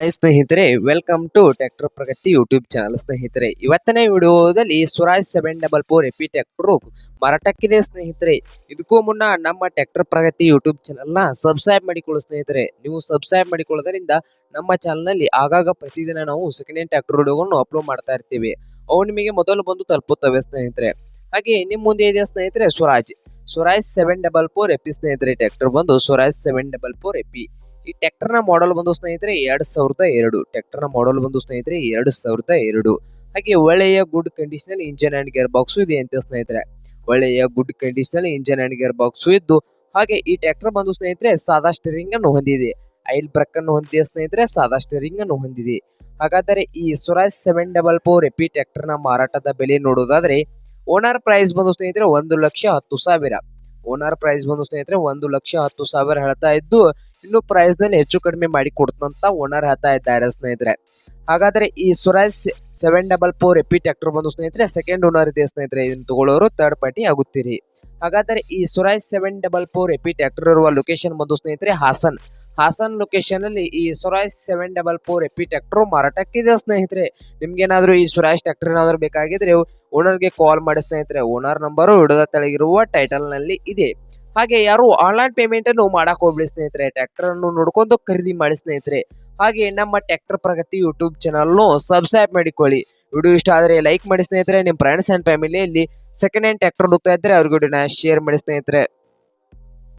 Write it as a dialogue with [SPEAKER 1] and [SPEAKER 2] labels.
[SPEAKER 1] ಸ್ನೇಹಿತರೆ welcome to tractor Pragati YouTube channel ಸ್ನೇಹಿತರೆ. ಇವತ್ತನೇ ವಿಡಿಯೋದಲ್ಲಿ Swaraj seven double four A P tractor ಮಾರಾಟಕ್ಕಿದೆ ಸ್ನೇಹಿತರೆ. ಇದಕ್ಕೂ ಮುನ್ನ ನಮ್ಮ ಟ್ರ್ಯಾಕ್ಟರ್ ಪ್ರಗತಿ ಯೂಟ್ಯೂಬ್ ಚಾನಲ್ನ ಸಬ್ಸ್ಕ್ರೈಬ್ ಮಾಡಿಕೊಳ್ಳಿ ಸ್ನೇಹಿತರೆ. ನೀವು ಸಬ್ಸ್ಕ್ರೈಬ್ ಮಾಡಿಕೊಳ್ಳೋದರಿಂದ ನಮ್ಮ ಚಾನಲ್ನಲ್ಲಿ ಆಗಾಗ ಪ್ರತಿದಿನ ನಾವು ಸೆಕೆಂಡ್ ಹ್ಯಾಂಡ್ ಟ್ರ್ಯಾಕ್ಟರ್ ವಿಡಿಯೋಗಳನ್ನು ಅಪ್ಲೋಡ್ ಮಾಡ್ತಾ ಇರ್ತೀವಿ. ಅವು ನಿಮಗೆ ಮೊದಲು ಬಂದು ತಲುಪುತ್ತವೆ ಸ್ನೇಹಿತರೆ. ಹಾಗೆ ನಿಮ್ಮ ಮುಂದೆ ಇದೆ ಸ್ನೇಹಿತರೆ Swaraj Swaraj seven double four A ಸ್ನೇಹಿತರೆ ಟ್ರ್ಯಾಕ್ಟರ್ ಬಂದು Swaraj seven double four A P ಟ್ರ್ಯಾಕ್ಟರ್ನ ಮಾಡೆಲ್ ಬಂದು ಸ್ನೇಹಿತರೆ ಎರಡ್ ಸಾವಿರದ ಎರಡು. ಟ್ರ್ಯಾಕ್ಟರ್ನ ಮಾಡೆಲ್ ಬಂದು ಸ್ನೇಹಿತರೆ ಎರಡ್ ಸಾವಿರದ ಎರಡು. ಹಾಗೆ ಒಳ್ಳೆಯ good condition engine and gear box ಇದೆ ಅಂತ ಸ್ನೇಹಿತರೆ. ಒಳ್ಳೆಯ good condition engine and gear box ಇದ್ದು, ಹಾಗೆ ಈ ಟ್ರ್ಯಾಕ್ಟರ್ ಬಂದು ಸ್ನೇಹಿತರೆ ಸಾದಾ ಸ್ಟೇರಿಂಗ್ ಅನ್ನು ಹೊಂದಿದೆ. ಐಲ್ ಬ್ರಕ್ ಅನ್ನು ಹೊಂದಿದೆ ಸ್ನೇಹಿತರೆ, ಸಾದಾ ಸ್ಟೇರಿಂಗ್ ಅನ್ನು ಹೊಂದಿದೆ. ಹಾಗಾದರೆ ಈ Swaraj seven double four A ಟ್ರ್ಯಾಕ್ಟರ್ನ ಮಾರಾಟದ ಬೆಲೆ ನೋಡೋದಾದ್ರೆ ಓನರ್ ಪ್ರೈಸ್ ಬಂದು ಸ್ನೇಹಿತರೆ ಒಂದು ಲಕ್ಷ ಹತ್ತು ಸಾವಿರ. ಓನರ್ ಪ್ರೈಸ್ ಬಂದು ಸ್ನೇಹಿತರೆ ಒಂದು ಲಕ್ಷ ಹತ್ತು ಸಾವಿರ ಹೇಳ್ತಾ ಇದ್ದು ಇನ್ನು ಪ್ರೈಸ್ನಲ್ಲಿ ಹೆಚ್ಚು ಕಡಿಮೆ ಮಾಡಿ ಕೊಡ್ತಂತ ಓನರ್ ಹೇಳ್ತಾ ಇದ್ದಾರೆ ಸ್ನೇಹಿತರೆ. ಹಾಗಾದ್ರೆ ಈ Swaraj seven double four A P tractor ಬಂದು ಸ್ನೇಹಿತರೆ ಸೆಕೆಂಡ್ ಓನರ್ ಇದೆ ಸ್ನೇಹಿತರೆ, ಇದನ್ನು ತಗೊಳ್ಳೋರು ಥರ್ಡ್ ಪಾರ್ಟಿ ಆಗುತ್ತೀರಿ. ಹಾಗಾದ್ರೆ ಈ Swaraj seven double four A P tractor ಇರುವ ಲೊಕೇಶನ್ ಬಂದು ಸ್ನೇಹಿತರೆ, ಹಾಸನ್. ಹಾಸನ್ ಲೊಕೇಶನ್ ಅಲ್ಲಿ ಈ Swaraj seven double four A P tractor ಮಾರಾಟಕ್ಕಿದೆ ಸ್ನೇಹಿತರೆ. ನಿಮ್ಗೇನಾದ್ರೂ ಈ ಸ್ವರಾಜ್ ಟ್ರ್ಯಾಕ್ಟರ್ ಏನಾದ್ರು ಬೇಕಾಗಿದ್ರೆ ಓನರ್ಗೆ ಕಾಲ್ ಮಾಡಿ ಸ್ನೇಹಿತರೆ. ಓನರ್ ನಂಬರು ಹಿಡಿದ ತೆಳಗಿರುವ ಟೈಟಲ್ನಲ್ಲಿ ಇದೆ. ಹಾಗೆ ಯಾರು ಆನ್ಲೈನ್ ಪೇಮೆಂಟ್ ಅನ್ನು ಮಾಡಕ್ ಹೋಗ್ಬಿಡಿ ಸ್ನೇಹಿತರೆ ಟ್ರ್ಯಾಕ್ಟರ್ ಅನ್ನು ನೋಡ್ಕೊಂಡು ಖರೀದಿ ಮಾಡಿ ಸ್ನೇಹಿತರೆ. ಹಾಗೆ ನಮ್ಮ ಟ್ರ್ಯಾಕ್ಟರ್ ಪ್ರಗತಿ ಯೂಟ್ಯೂಬ್ ಚಾನಲ್ನು ಸಬ್ಸ್ಕ್ರೈಬ್ ಮಾಡಿಕೊಳ್ಳಿ. ವಿಡಿಯೋ ಇಷ್ಟ ಆದರೆ ಲೈಕ್ ಮಾಡಿ ಸ್ನೇಹಿತರೆ ನಿಮ್ಮ ಫ್ರೆಂಡ್ಸ್ ಅಂಡ್ ಫ್ಯಾಮಿಲಿಯಲ್ಲಿ ಸೆಕೆಂಡ್ ಹ್ಯಾಂಡ್ ಟ್ರ್ಯಾಕ್ಟರ್ ಹುಡುಕ್ತಾ ಇದ್ದರೆ ಅವ್ರಿಗೆ ಶೇರ್ ಮಾಡಿ ಸ್ನೇಹಿತರೆ.